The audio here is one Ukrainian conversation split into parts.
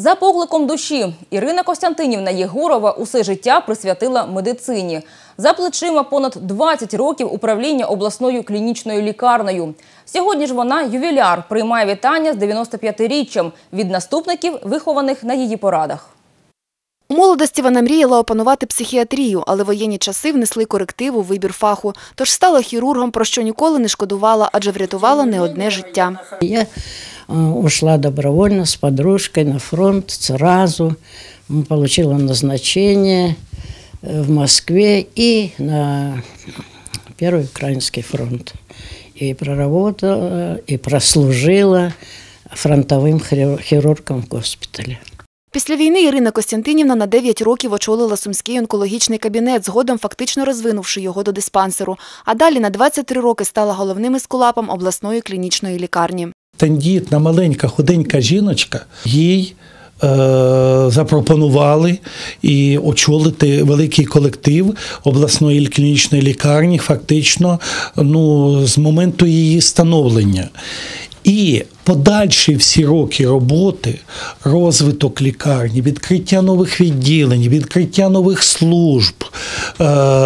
За покликом душі Ірина Костянтинівна Єгорова усе життя присвятила медицині. За плечима понад 20 років управління обласною клінічною лікарнею. Сьогодні ж вона ювіляр приймає вітання з 95-річчям від наступників, вихованих на її порадах. У молодості вона мріяла опанувати психіатрію, але воєнні часи внесли коректив у вибір фаху. Тож стала хірургом, про що ніколи не шкодувала, адже врятувала не одне життя. Я ушла добровольно с подружкой на фронт сразу, М, получила назначение э, в Москве и на Первый Украинский фронт. И проработала, и прослужила фронтовым хиру- хирургом в госпитале. Після війни Ірина Костянтинівна на 9 років очолила Сумський онкологічний кабінет, згодом фактично розвинувши його до диспансеру. А далі на 23 роки стала головним ескулапом обласної клінічної лікарні. тендітна, маленька, худенька жіночка, їй е, запропонували і очолити великий колектив обласної клінічної лікарні, фактично ну, з моменту її становлення. І подальші всі роки роботи, розвиток лікарні, відкриття нових відділень, відкриття нових служб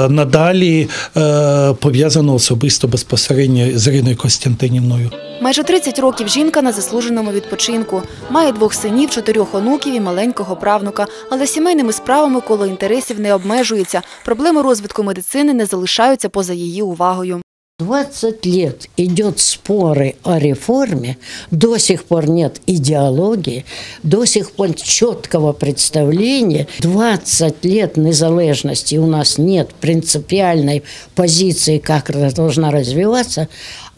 надалі е, пов'язано особисто безпосередньо з Іриною Костянтинівною. Майже 30 років жінка на заслуженому відпочинку. Має двох синів, чотирьох онуків і маленького правнука. Але сімейними справами коло інтересів не обмежується. Проблеми розвитку медицини не залишаються поза її увагою. 20 лет идет споры о реформе, до сих пор нет идеологии, до сих пор четкого представления. 20 лет незалежности у нас нет принципиальной позиции, как она должна развиваться,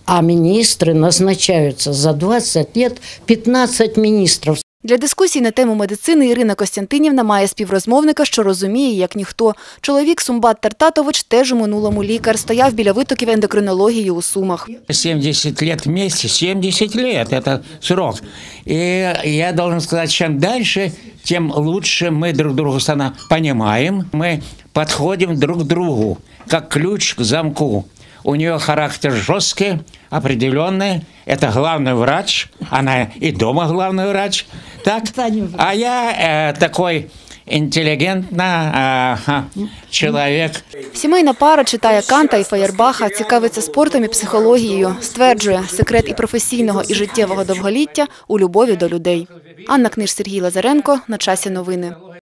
а министры назначаются за 20 лет 15 министров. Для дискусій на тему медицини Ірина Костянтинівна має співрозмовника, що розуміє, як ніхто. Чоловік Сумбат Тартатович теж у минулому лікар, стояв біля витоків ендокринології у Сумах. 70 лет вместе, 70 лет – это срок. И я должен сказать, чем дальше, тем лучше мы друг друга стану- понимаем, мы подходим друг к другу, как ключ к замку. У нее характер жесткий, определенный. Это главный врач, она и дома главный врач. Так? А я э, такой интеллигентный э, ха, человек. Сімейна пара читає Канта і Фаєрбаха, цікавиться спортом і психологією. Стверджує, секрет і професійного, і життєвого довголіття у любові до людей. Анна Книж, Сергій Лазаренко. На часі новини.